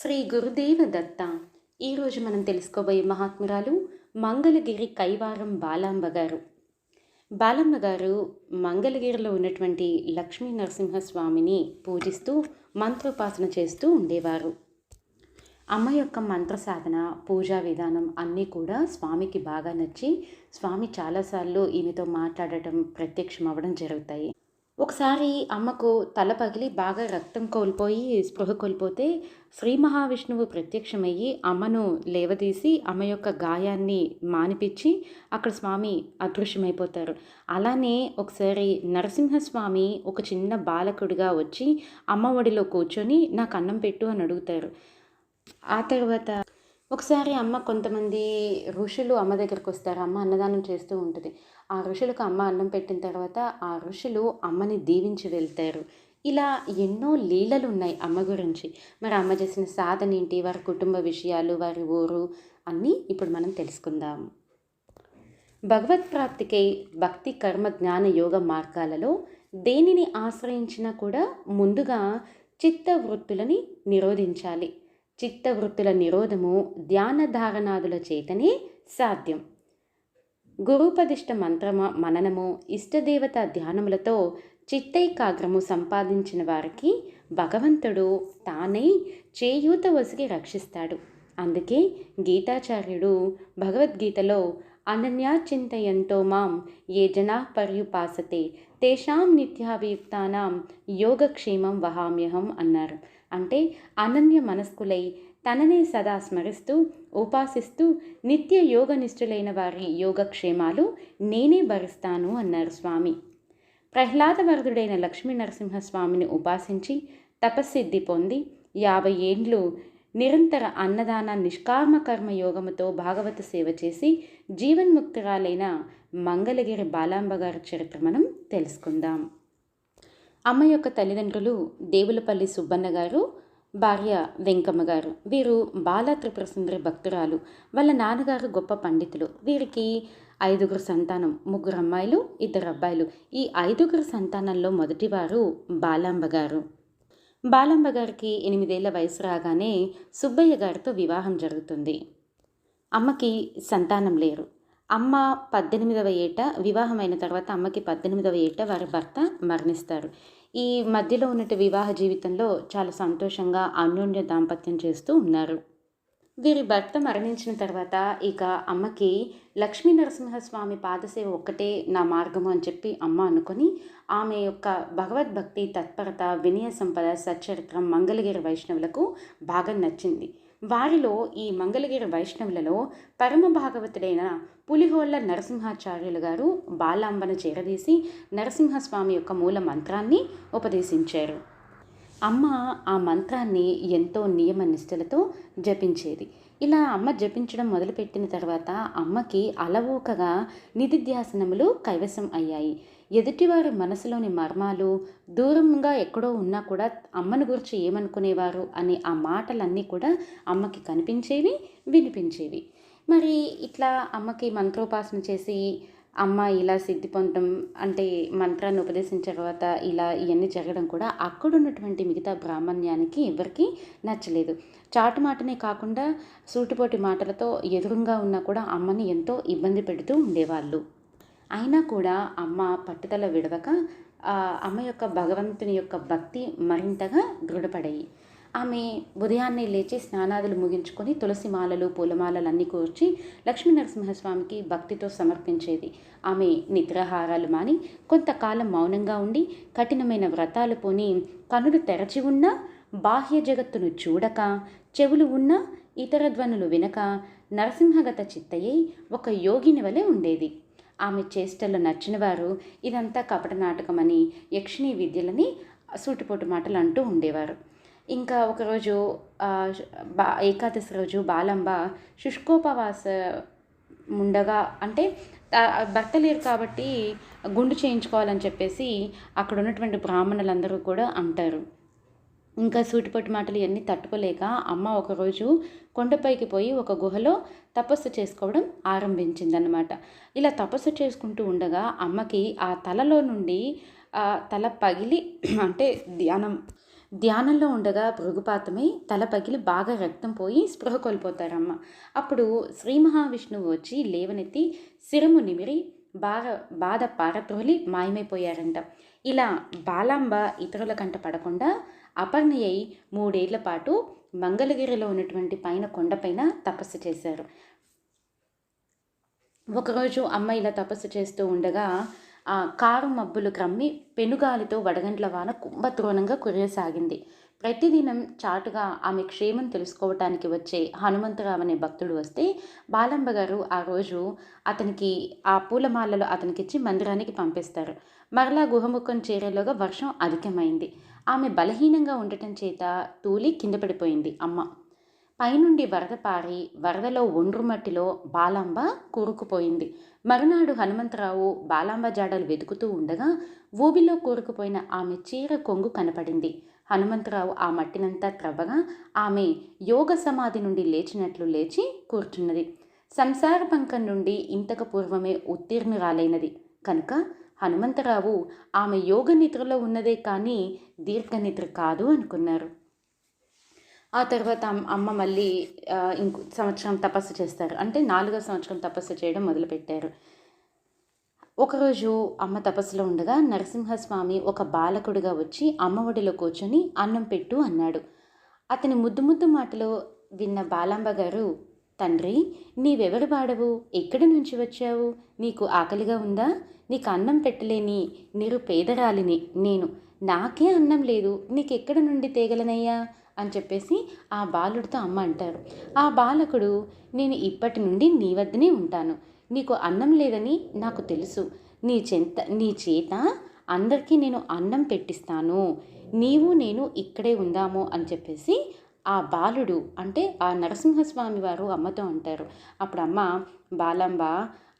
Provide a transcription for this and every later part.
శ్రీ గురుదేవ దత్త. ఈరోజు మనం తెలుసుకోబోయే మహాత్మురాలు మంగళగిరి కైవారం బాలాంబ గారు. బాలమ్మ గారు మంగళగిరిలో ఉన్నటువంటి లక్ష్మీ నరసింహస్వామిని పూజిస్తూ మంత్రోపాసన చేస్తూ ఉండేవారు. అమ్మ యొక్క మంత్ర సాధన పూజా విధానం అన్నీ కూడా స్వామికి బాగా నచ్చి స్వామి చాలాసార్లు ఈమెతో మాట్లాడటం ప్రత్యక్షం అవ్వడం జరుగుతాయి. ఒకసారి అమ్మకు తల పగిలి బాగా రక్తం కోల్పోయి స్పృహ కోల్పోతే శ్రీ మహావిష్ణువు ప్రత్యక్షమయ్యి అమ్మను లేవదీసి అమ్మ యొక్క గాయాన్ని మానిపించి అక్కడ స్వామి అదృశ్యమైపోతారు. అలానే ఒకసారి నరసింహస్వామి ఒక చిన్న బాలకుడిగా వచ్చి అమ్మ ఒడిలో కూర్చొని నాకు అన్నం పెట్టు అని అడుగుతారు. ఆ తర్వాత ఒకసారి అమ్మ కొంతమంది ఋషులు అమ్మ దగ్గరికి వస్తారు. అమ్మ అన్నదానం చేస్తూ ఉంటుంది. ఆ ఋషులకు అమ్మ అన్నం పెట్టిన తర్వాత ఆ ఋషులు అమ్మని దీవించి వెళ్తారు. ఇలా ఎన్నో లీలలు ఉన్నాయి అమ్మ గురించి. మరి అమ్మ చేసిన సాధన ఏంటి? వారి కుటుంబ విషయాలు వారి ఊరు అన్నీ ఇప్పుడు మనం తెలుసుకుందాం. భగవత్ ప్రాప్తికై భక్తి కర్మ జ్ఞాన యోగ మార్గాలలో దేనిని ఆశ్రయించినా కూడా ముందుగా చిత్త వృత్తులని నిరోధించాలి. చిత్తవృత్తుల నిరోధము ధ్యానధారణాదుల చేతనే సాధ్యం. గురుపదిష్ట మంత్రమ మననము ఇష్టదేవత ధ్యానములతో చిత్తైకాగ్రము సంపాదించిన వారికి భగవంతుడు తానై చేయూత వసిగి రక్షిస్తాడు. అందుకే గీతాచార్యుడు భగవద్గీతలో అనన్యాచింతయంతో మాం ఏ జనా పర్యుపాసతే తేషాం నిత్యాభియుక్తానాం యోగక్షేమం వహామ్యహం అన్నారు. అంటే అనన్య మనస్కులై తననే సదా స్మరిస్తూ ఉపాసిస్తూ నిత్య యోగనిష్ఠులైన వారి యోగక్షేమాలు నేనే భరిస్తాను అన్నారు స్వామి. ప్రహ్లాదవరదుడైన లక్ష్మీ నరసింహస్వామిని ఉపాసించి తపస్సిద్ధి పొంది యాభై ఏండ్లు నిరంతర అన్నదాన నిష్కామ కర్మ యోగముతో భాగవత సేవ చేసి జీవన్ముక్తురాలైన మంగళగిరి బాలాంబ గారి చరిత్ర మనం తెలుసుకుందాం. అమ్మ యొక్క తల్లిదండ్రులు దేవులపల్లి సుబ్బన్న గారు భార్య వెంకమ్మ గారు. వీరు బాల త్రిపుర సుందరి భక్తురాలు. వాళ్ళ నాన్నగారు గొప్ప పండితులు. వీరికి ఐదుగురు సంతానం ముగ్గురు అమ్మాయిలు ఇద్దరు అబ్బాయిలు. ఈ ఐదుగురు సంతానంలో మొదటివారు బాలాంబ గారు. బాలాంబ గారికి ఎనిమిదేళ్ళ వయసు రాగానే సుబ్బయ్య గారితో వివాహం జరుగుతుంది. అమ్మకి సంతానం లేరు. అమ్మ పద్దెనిమిదవ ఏట వివాహమైన తర్వాత అమ్మకి పద్దెనిమిదవ ఏట వారి భర్త మరణిస్తారు ఈ మధ్యలో ఉన్నట్టు వివాహ జీవితంలో చాలా సంతోషంగా అన్యోన్య దాంపత్యం చేస్తూ ఉన్నారు. వీరి భర్త మరణించిన తర్వాత ఇక అమ్మకి లక్ష్మీ నరసింహస్వామి పాదసేవ ఒక్కటే నా మార్గము అని చెప్పి అమ్మ అనుకొని ఆమె యొక్క భగవద్భక్తి తత్పరత వినయ సంపద సచ్చరిత్రం మంగళగిరి వైష్ణవులకు బాగా నచ్చింది. వారిలో ఈ మంగళగిరి వైష్ణవులలో పరమ భాగవతుడైన పులిహోళ్ళ నరసింహాచార్యులు గారు బాలాంబను చేరదీసి నరసింహస్వామి యొక్క మూల మంత్రాన్ని ఉపదేశించారు. అమ్మ ఆ మంత్రాన్ని ఎంతో నియమ నిష్ఠలతో జపించేది. ఇలా అమ్మ జపించడం మొదలుపెట్టిన తర్వాత అమ్మకి అలవోకగా నిధిధ్యాసనములు కైవసం అయ్యాయి. ఎదుటివారి మనసులోని మర్మాలు దూరంగా ఎక్కడో ఉన్నా కూడా అమ్మను గురించి ఏమనుకునేవారు అనే ఆ మాటలన్నీ కూడా అమ్మకి కనిపించేవి వినిపించేవి. మరి ఇట్లా అమ్మకి మంత్రోపాసన చేసి అమ్మ ఇలా సిద్ధి పొందడం అంటే మంత్రాన్ని ఉపదేశించిన తర్వాత ఇలా ఇవన్నీ జరగడం కూడా అక్కడున్నటువంటి మిగతా బ్రాహ్మణ్యానికి ఎవరికి నచ్చలేదు. చాటు మాటనే కాకుండా సూటిపోటి మాటలతో ఎదురుగా ఉన్నా కూడా అమ్మని ఎంతో ఇబ్బంది పెడుతూ ఉండేవాళ్ళు. అయినా కూడా అమ్మ పట్టుదల విడవక అమ్మ యొక్క భగవంతుని యొక్క భక్తి మరింతగా దృఢపడాయి. ఆమె ఉదయాన్నే లేచి స్నానాదులు ముగించుకొని తులసి మాలలు పూలమాలలు అన్నీ కూర్చి లక్ష్మీ నరసింహస్వామికి భక్తితో సమర్పించేది. ఆమె నిద్రాహారాలు మాని కొంతకాలం మౌనంగా ఉండి కఠినమైన వ్రతాలు పోని కనులు తెరచి ఉన్నా బాహ్య జగత్తును చూడక చెవులు ఉన్నా ఇతర ధ్వనులు వినక నరసింహగత చిత్తయ్యై ఒక యోగిని వలె ఉండేది. ఆమె చేష్టలు నచ్చిన వారు ఇదంతా కపట నాటకమని యక్షిణీ విద్యలని సూటిపోటు మాటలు అంటూ ఉండేవారు. ఇంకా ఒకరోజు బా ఏకాదశి రోజు బాలంబ శుష్కోపవాస ఉండగా అంటే భర్త లేరు కాబట్టి గుండు చేయించుకోవాలని చెప్పేసి అక్కడ ఉన్నటువంటి బ్రాహ్మణులందరూ కూడా అంటారు. ఇంకా సూటిపట్టు మాటలు ఇవన్నీ తట్టుకోలేక అమ్మ ఒకరోజు కొండపైకి పోయి ఒక గుహలో తపస్సు చేసుకోవడం ఆరంభించిందనమాట ఇలా తపస్సు చేసుకుంటూ ఉండగా అమ్మకి ఆ తలలో నుండి తల పగిలి అంటే ధ్యానం ధ్యానంలో ఉండగా భృగుపాతమై తల పగిలి బాగా రక్తం పోయి స్పృహ కోల్పోతారమ్మ. అప్పుడు శ్రీ మహావిష్ణువు వచ్చి లేవనెత్తి శిరము నిమిరి బాధ బాధ పారద్రోలి మాయమైపోయారంట. ఇలా బాలాంబ ఇతరుల కంట పడకుండా అపర్ణయ్య మూడేళ్ళ పాటు మంగళగిరిలో ఉన్నటువంటి పైన కొండపైన తపస్సు చేశారు. ఒకరోజు అమ్మ ఇలా తపస్సు చేస్తూ ఉండగా ఆ కారు మబ్బులు క్రమ్మి పెనుగాలితో వడగండ్ల వాన కుంభద్రోణంగా కురియసాగింది. ప్రతిదినం చాటుగా ఆమె క్షేమం తెలుసుకోవటానికి వచ్చే హనుమంతరావు అనే భక్తుడు వస్తే బాలంబ గారు ఆ రోజు అతనికి ఆ పూలమాలలో అతనికిచ్చి మందిరానికి పంపిస్తారు. మరలా గుహముఖం చేరేలోగా వర్షం అధికమైంది. ఆమె బలహీనంగా ఉండటం చేత తూలి కింద పడిపోయింది. అమ్మ! పైనుండి వరద పారి వరదలో ఒండ్రు మట్టిలో బాలాంబ కూరుకుపోయింది. మరునాడు హనుమంతరావు బాలాంబ జాడలు వెతుకుతూ ఉండగా ఊబిలో కూరుకుపోయిన ఆమె చీర కొంగు కనపడింది. హనుమంతరావు ఆ మట్టినంతా త్రవ్వగా ఆమె యోగ సమాధి నుండి లేచినట్లు లేచి కూర్చున్నది. సంసార పంకం నుండి ఇంతకు పూర్వమే ఉత్తీర్ణురాలైనది. కనుక హనుమంతరావు ఆమె యోగ నిద్రలో ఉన్నదే కానీ దీర్ఘనిద్ర కాదు అనుకున్నారు. ఆ తర్వాత అమ్మ మళ్ళీ ఇంకో సంవత్సరం తపస్సు చేస్తారు. అంటే నాలుగో సంవత్సరం తపస్సు చేయడం మొదలుపెట్టారు. ఒకరోజు అమ్మ తపస్సులో ఉండగా నరసింహస్వామి ఒక బాలకుడిగా వచ్చి అమ్మ ఒడిలో కూర్చొని అన్నం పెట్టు అన్నాడు. అతని ముద్దు ముద్దు మాటలో విన్న బాలాంబ గారు తండ్రి నీవెవరు వాడవు ఎక్కడి నుంచి వచ్చావు? నీకు ఆకలిగా ఉందా? నీకు అన్నం పెట్టలేని నీరు పేదరాలిని నేను. నాకే అన్నం లేదు. నీకెక్కడ నుండి తేగలనయ్యా? అని చెప్పేసి ఆ బాలుడితో అమ్మ అంటారు. ఆ బాలకుడు నేను ఇప్పటి నుండి నీ వద్దనే ఉంటాను. నీకు అన్నం లేదని నాకు తెలుసు. నీ చెంత నీ చేత అందరికీ నేను అన్నం పెట్టిస్తాను. నీవు నేను ఇక్కడే ఉందాము అని చెప్పేసి ఆ బాలుడు అంటే ఆ నరసింహస్వామి వారు అమ్మతో అంటారు. అప్పుడు అమ్మ బాలంబ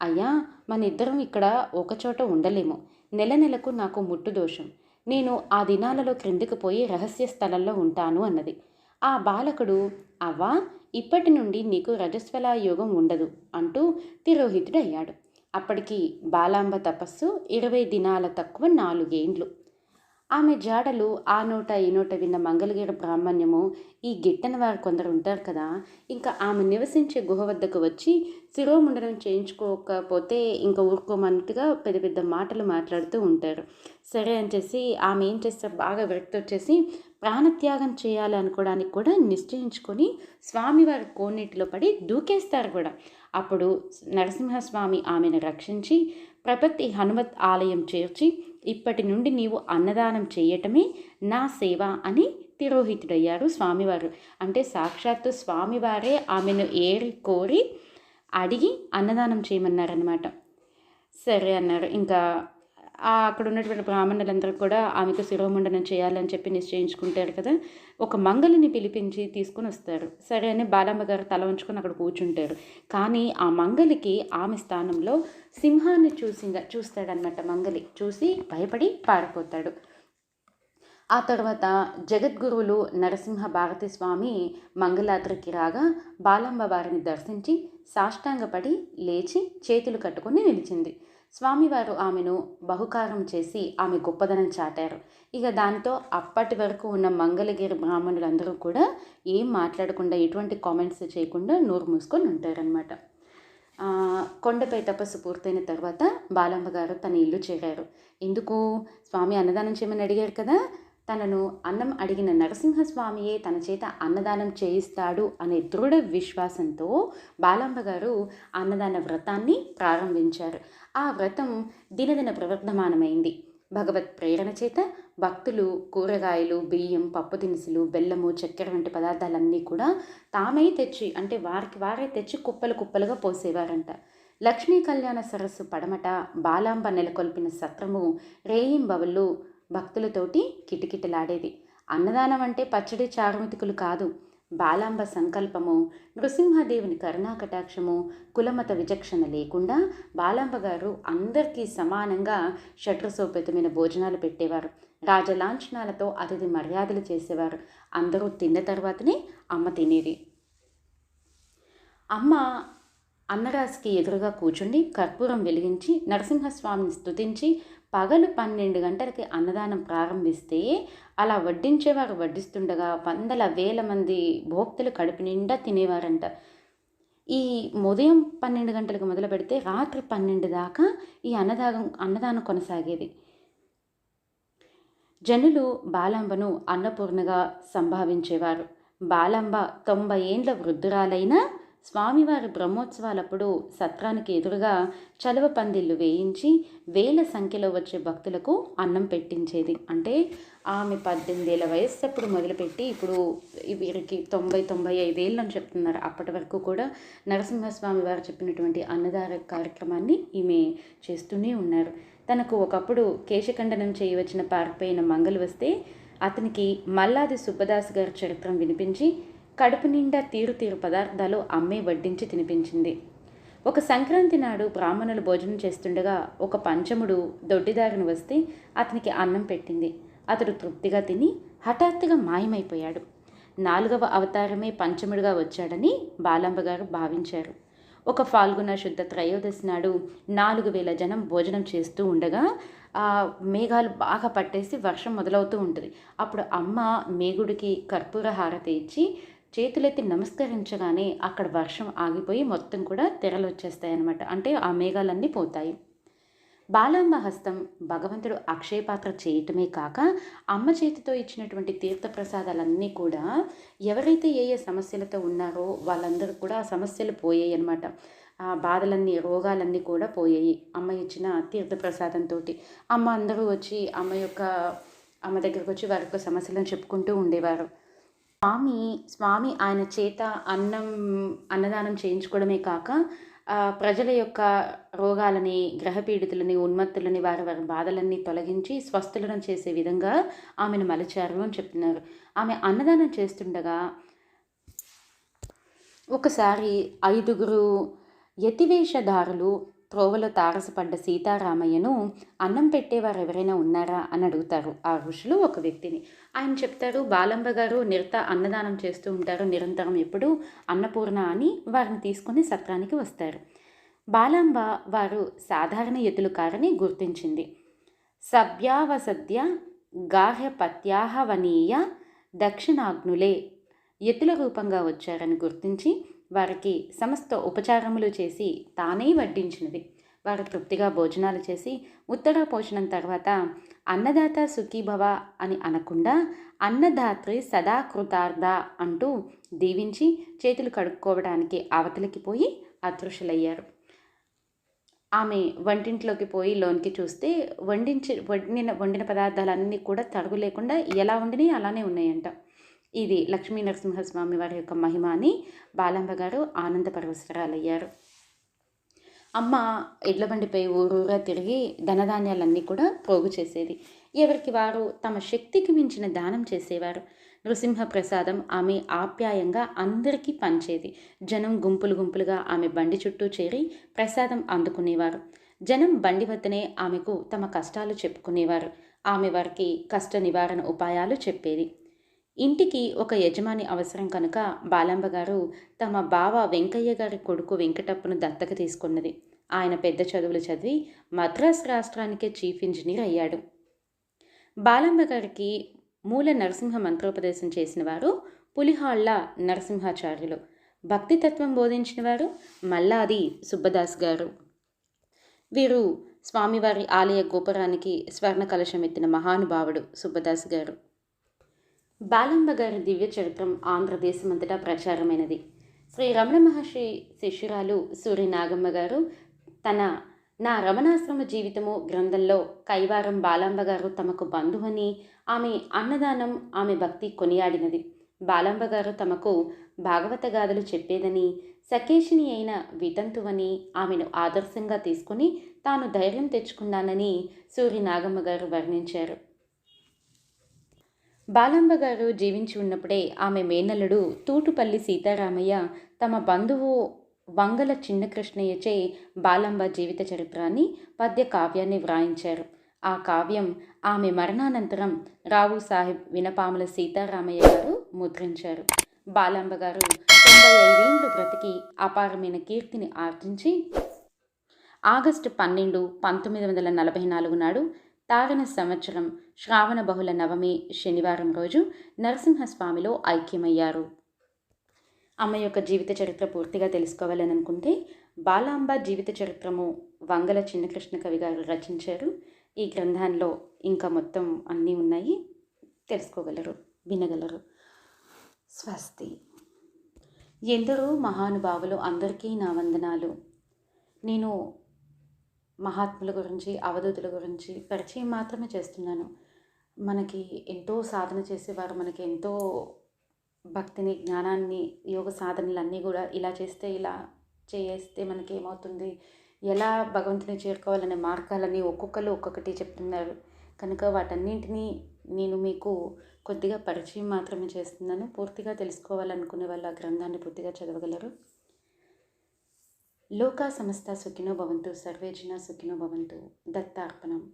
అయ్యా మన ఇద్దరం ఇక్కడ ఒకచోట ఉండలేము. నెల నెలకు నాకు ముట్టు దోషం. నేను ఆ దినాలలో క్రిందికి పోయి రహస్య స్థలంలో ఉంటాను అన్నది. ఆ బాలకుడు అవ్వా ఇప్పటి నుండి నీకు రజస్వల యోగం ఉండదు అంటూ తిరోహితుడయ్యాడు. అప్పటికి బాలాంబ తపస్సు ఇరవై దినాల తక్కువ నాలుగేండ్లు. ఆమె జాడలు ఆ నోట ఈ నోట విన్న మంగళగిరి బ్రాహ్మణ్యము ఈ గిట్టన వారు కొందరు ఉంటారు కదా ఇంకా ఆమె నివసించే గుహ వద్దకు వచ్చి శిరోముండనం చేయించుకోకపోతే ఇంకా ఊరుకోమన్నట్టుగా పెద్ద పెద్ద మాటలు మాట్లాడుతూ ఉంటారు. సరే అని చేసి ఆమె ఏం చేస్తారు? బాగా విరక్తి వచ్చేసి ప్రాణత్యాగం చేయాలి అనుకోవడానికి కూడా నిశ్చయించుకొని స్వామివారి కోనేటిలో పడి దూకేస్తారు కూడా. అప్పుడు నరసింహస్వామి ఆమెను రక్షించి ప్రపత్తి హనుమత్ ఆలయం చేర్చి ఇప్పటి నుండి నీవు అన్నదానం చేయటమే నా సేవ అని తిరోహితుడయ్యారు స్వామివారు. అంటే సాక్షాత్తు స్వామివారే ఆమెను ఏరి కోరి అడిగి అన్నదానం చేయమన్నారనమాట సరే అన్నారు. ఇంకా అక్కడ ఉన్నటువంటి బ్రాహ్మణులందరూ కూడా ఆమెకు శిరోముండనం చేయాలని చెప్పి నిశ్చయించుకుంటారు కదా. ఒక మంగళని పిలిపించి తీసుకుని వస్తారు. సరే అని బాలమ్మ గారు తల ఉంచుకొని అక్కడ కూర్చుంటారు. కానీ ఆ మంగలికి ఆమె స్థానంలో సింహాన్ని చూసిందా చూస్తాడనమాట మంగలి. చూసి భయపడి పారిపోతాడు. ఆ తర్వాత జగద్గురువులు నరసింహ భారతి స్వామి మంగళాద్రికి రాగా బాలమ్మ వారిని దర్శించి సాష్టాంగపడి లేచి చేతులు కట్టుకొని నిలిచింది. స్వామివారు ఆమెను బహుకారం చేసి ఆమె గొప్పదనం చాటారు. ఇక దాంతో అప్పటి వరకు ఉన్న మంగళగిరి బ్రాహ్మణులందరూ కూడా ఏం మాట్లాడకుండా ఎటువంటి కామెంట్స్ చేయకుండా నోరు మూసుకొని ఉంటారనమాట కొండపై తపస్సు పూర్తయిన తర్వాత బాలమ్మ గారు తన ఇల్లు చేరారు. ఎందుకు? స్వామి అన్నదానం చేయమని అడిగారు కదా. తనను అన్నం అడిగిన నరసింహస్వామియే తన చేత అన్నదానం చేయిస్తాడు అనే దృఢ విశ్వాసంతో బాలాంబ గారు అన్నదాన వ్రతాన్ని ప్రారంభించారు. ఆ వ్రతం దినదిన ప్రవర్ధమానమైంది. భగవత్ ప్రేరణ చేత భక్తులు కూరగాయలు బియ్యం పప్పు దినుసులు బెల్లము చక్కెర వంటి పదార్థాలన్నీ కూడా తామై తెచ్చి అంటే వారికి వారే తెచ్చి కుప్పలు కుప్పలుగా పోసేవారంట. లక్ష్మీ కళ్యాణ సరస్సు పడమట బాలాంబ నెలకొల్పిన సత్రము రేయింబవళ్ళు భక్తులతోటి కిటకిటలాడేది. అన్నదానం అంటే పచ్చడి చారుమితికులు కాదు. బాలాంబ సంకల్పము నృసింహదేవుని కరుణాకటాక్షము కులమత విచక్షణ లేకుండా బాలాంబ గారు అందరికీ సమానంగా షట్రసోపేతమైన భోజనాలు పెట్టేవారు. రాజలాంఛనాలతో అతిథి మర్యాదలు చేసేవారు. అందరూ తిన్న తర్వాతనే అమ్మ తినేది. అమ్మ అన్నరాజుకి ఎదురుగా కూర్చుండి కర్పూరం వెలిగించి నరసింహస్వామిని స్తుతించి పగలు పన్నెండు గంటలకి అన్నదానం ప్రారంభిస్తే అలా వడ్డించేవారు వడ్డిస్తుండగా వందల వేల మంది భోక్తులు కడుపు నిండా తినేవారంట. ఈ ఉదయం పన్నెండు గంటలకు మొదలు పెడితే రాత్రి పన్నెండు దాకా ఈ అన్నదానం అన్నదానం కొనసాగేది. జనులు బాలాంబను అన్నపూర్ణగా సంభావించేవారు. బాలాంబ తొంభై ఏండ్ల వృద్ధురాలైన స్వామివారి బ్రహ్మోత్సవాలప్పుడు సత్రానికి ఎదురుగా చలువ పందిళ్ళు వేయించి వేల సంఖ్యలో వచ్చే భక్తులకు అన్నం పెట్టించేది. అంటే ఆమె పద్దెనిమిదేళ్ళ వయస్సు అప్పుడు మొదలుపెట్టి ఇప్పుడు వీరికి తొంభై తొంభై ఐదేళ్ళు అని చెప్తున్నారు. అప్పటి వరకు కూడా నరసింహస్వామి వారు చెప్పినటువంటి అన్నదార కార్యక్రమాన్ని ఈమె చేస్తూనే ఉన్నారు. తనకు ఒకప్పుడు కేశఖండనం చేయవచ్చిన పారిపోయిన మంగలు వస్తే అతనికి మల్లాది సుబ్బదాస్ గారి చరిత్రం వినిపించి కడుపు నిండా తీరు తీరు పదార్థాలు అమ్మే వడ్డించి తినిపించింది. ఒక సంక్రాంతి నాడు బ్రాహ్మణులు భోజనం చేస్తుండగా ఒక పంచముడు దొడ్డిదారిని వస్తే అతనికి అన్నం పెట్టింది. అతడు తృప్తిగా తిని హఠాత్తుగా మాయమైపోయాడు. నాలుగవ అవతారమే పంచముడిగా వచ్చాడని బాలాంబ గారు భావించారు. ఒక ఫాల్గుణ శుద్ధ త్రయోదశి నాడు నాలుగు వేల జనం భోజనం చేస్తూ ఉండగా ఆ మేఘాలు బాగా పట్టేసి వర్షం మొదలవుతూ ఉంటుంది. అప్పుడు అమ్మ మేగుడికి కర్పూర హారతి ఇచ్చి చేతులెత్తి నమస్కరించగానే అక్కడ వర్షం ఆగిపోయి మొత్తం కూడా తెరలు వచ్చేస్తాయి అంటే ఆ మేఘాలన్నీ పోతాయి. బాలాంబ హస్తం భగవంతుడు అక్షయపాత్ర చేయటమే కాక అమ్మ చేతితో ఇచ్చినటువంటి తీర్థప్రసాదాలన్నీ కూడా ఎవరైతే ఏ ఏ సమస్యలతో ఉన్నారో వాళ్ళందరూ కూడా ఆ సమస్యలు పోయాయి అనమాట ఆ బాధలన్నీ రోగాలన్నీ కూడా పోయాయి అమ్మ ఇచ్చిన తీర్థప్రసాదంతో అమ్మ అందరూ వచ్చి అమ్మ యొక్క అమ్మ దగ్గరకు వచ్చి వారి యొక్క సమస్యలను చెప్పుకుంటూ ఉండేవారు. స్వామి స్వామి ఆయన చేత అన్నం అన్నదానం చేయించుకోవడమే కాక ప్రజల యొక్క రోగాలని గ్రహపీడితులని ఉన్మత్తులని వారి వారి బాధలన్నీ తొలగించి స్వస్థులను చేసే విధంగా ఆమెను మలచారు అని చెప్తున్నారు. ఆమె అన్నదానం చేస్తుండగా ఒకసారి ఐదుగురు యతివేషధారులు త్రోవలో తారసపడ్డ సీతారామయ్యను అన్నం పెట్టేవారు ఎవరైనా ఉన్నారా అని అడుగుతారు. ఆ ఋషులు ఒక వ్యక్తిని. ఆయన చెప్తారు బాలంబ గారు నిరత అన్నదానం చేస్తూ ఉంటారు నిరంతరం ఎప్పుడు అన్నపూర్ణ అని వారిని తీసుకుని సత్రానికి వస్తారు. బాలాంబ వారు సాధారణ ఎతులు కారని గుర్తించింది. సభ్యావసద్య గార్హపత్యాహవనీయ దక్షిణాగ్నులే ఎత్తుల రూపంగా వచ్చారని గుర్తించి వారికి సమస్త ఉపచారములు చేసి తానే వడ్డించినది. వారు తృప్తిగా భోజనాలు చేసి ఉత్తర పోషణం తర్వాత అన్నదాత సుఖీభవ అని అనకుండా అన్నదాత్రి సదా కృతార్థ అంటూ దీవించి చేతులు కడుక్కోవడానికి అవతలికి పోయి అదృశ్యులయ్యారు. ఆమె వంటింట్లోకి పోయి లోనికి చూస్తే వండించి వండిన వండిన పదార్థాలన్నీ కూడా తరుగు లేకుండా ఎలా వండినాయి అలానే ఉన్నాయంట. ఇది లక్ష్మీ నరసింహస్వామి వారి యొక్క మహిమ అని బాలంబ గారు ఆనంద పరవసరాలయ్యారు అమ్మ ఎడ్ల బండిపై ఊరూరా తిరిగి ధనధాన్యాలన్నీ కూడా పోగు చేసేది. ఎవరికి వారు తమ శక్తికి మించిన దానం చేసేవారు. నృసింహ ప్రసాదం ఆమె ఆప్యాయంగా అందరికీ పంచేది. జనం గుంపులు గుంపులుగా ఆమె బండి చుట్టూ చేరి ప్రసాదం అందుకునేవారు. జనం బండి వద్దనే ఆమెకు తమ కష్టాలు చెప్పుకునేవారు. ఆమె వారికి కష్ట నివారణ ఉపాయాలు చెప్పేది. ఇంటికి ఒక యజమాని అవసరం కనుక బాలంబ గారు తమ బావ వెంకయ్య గారి కొడుకు వెంకటప్పను దత్తక తీసుకున్నది. ఆయన పెద్ద చదువులు చదివి మద్రాస్ రాష్ట్రానికే చీఫ్ ఇంజనీర్ అయ్యాడు. బాలంబ గారికి మూల నరసింహ మంత్రోపదేశం చేసిన వారు పులిహాళ్ళ నరసింహాచార్యులు. భక్తితత్వం బోధించిన వారు మల్లాది సుబ్బదాస్ గారు. వీరు స్వామివారి ఆలయ గోపురానికి స్వర్ణ కలశం ఎత్తిన మహానుభావుడు సుబ్బదాస్ గారు. బాలమ్మ గారి దివ్య చరిత్రం ఆంధ్రదేశమంతటా ప్రచారమైనది. శ్రీ రమణ మహర్షి శిష్యురాలు సూర్య నాగమ్మ గారు తన నా రమణాశ్రమ జీవితము గ్రంథంలో కైవారం బాలాంబ గారు తమకు బంధువని ఆమె అన్నదానం ఆమె భక్తి కొనియాడినది. బాలాంబ గారు తమకు భాగవత గాథలు చెప్పేదని సకేషిని అయిన వితంతువని ఆమెను ఆదర్శంగా తీసుకుని తాను ధైర్యం తెచ్చుకున్నానని సూర్య నాగమ్మ గారు వర్ణించారు. బాలంబ గారు జీవించి ఉన్నప్పుడే ఆమె మేనల్లుడు తూటుపల్లి సీతారామయ్య తమ బంధువు వంగల చిన్న కృష్ణయ్యచే బాలంబ జీవిత చరిత్రాన్ని పద్య కావ్యాన్ని వ్రాయించారు. ఆ కావ్యం ఆమె మరణానంతరం రావు సాహెబ్ వినపాముల సీతారామయ్య గారు ముద్రించారు. బాలంబ గారు తొంభై ఐదేండ్లు బ్రతికి అపారమైన కీర్తిని ఆర్జించి ఆగస్టు పన్నెండు పంతొమ్మిది వందల నలభై నాలుగు నాడు తారణ సంవత్సరం శ్రావణ బహుళ నవమి శనివారం రోజు నరసింహస్వామిలో ఐక్యమయ్యారు. అమ్మ యొక్క జీవిత చరిత్ర పూర్తిగా తెలుసుకోవాలని అనుకుంటే బాలాంబ జీవిత చరిత్రము వంగల చిన్నకృష్ణ కవి గారు రచించారు. ఈ గ్రంథంలో ఇంకా మొత్తం అన్నీ ఉన్నాయి. తెలుసుకోగలరు వినగలరు. స్వస్తి. ఎందరో మహానుభావులు అందరికీ నా వందనాలు. నేను మహాత్ముల గురించి అవధూతుల గురించి పరిచయం మాత్రమే చేస్తున్నాను. మనకి ఎంతో సాధన చేసేవారు మనకి ఎంతో భక్తిని జ్ఞానాన్ని యోగ సాధనలన్నీ కూడా ఇలా చేస్తే ఇలా చేస్తే మనకి ఏమవుతుంది ఎలా భగవంతుని చేరుకోవాలనే మార్గాలని ఒక్కొక్కరు ఒక్కొక్కటి చెప్తున్నారు. కనుక వాటన్నింటినీ నేను మీకు కొద్దిగా పరిచయం మాత్రమే చేస్తున్నాను. పూర్తిగా తెలుసుకోవాలనుకునే వాళ్ళు ఆ గ్రంథాన్ని పూర్తిగా చదవగలరు. లోకా సమస్త సుఖినో భవంతు సర్వేజన సుఖినో భవంతు దత్తార్పణం.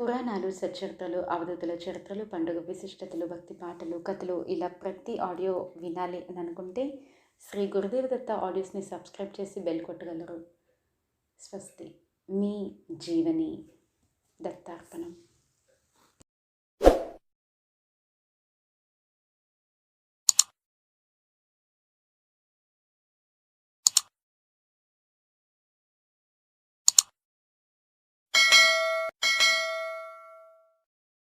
పురాణాలు సచ్చరిత్రలు అవధూతుల చరిత్రలు పండుగ విశిష్టతలు భక్తి పాటలు కథలు ఇలా ప్రతి ఆడియో వినాలి అని అనుకుంటే శ్రీ గురుదేవ దత్త ఆడియోస్ని సబ్స్క్రైబ్ చేసి బెల్ కొట్టగలరు. స్వస్తి. మీ జీవని దత్తార్పణం.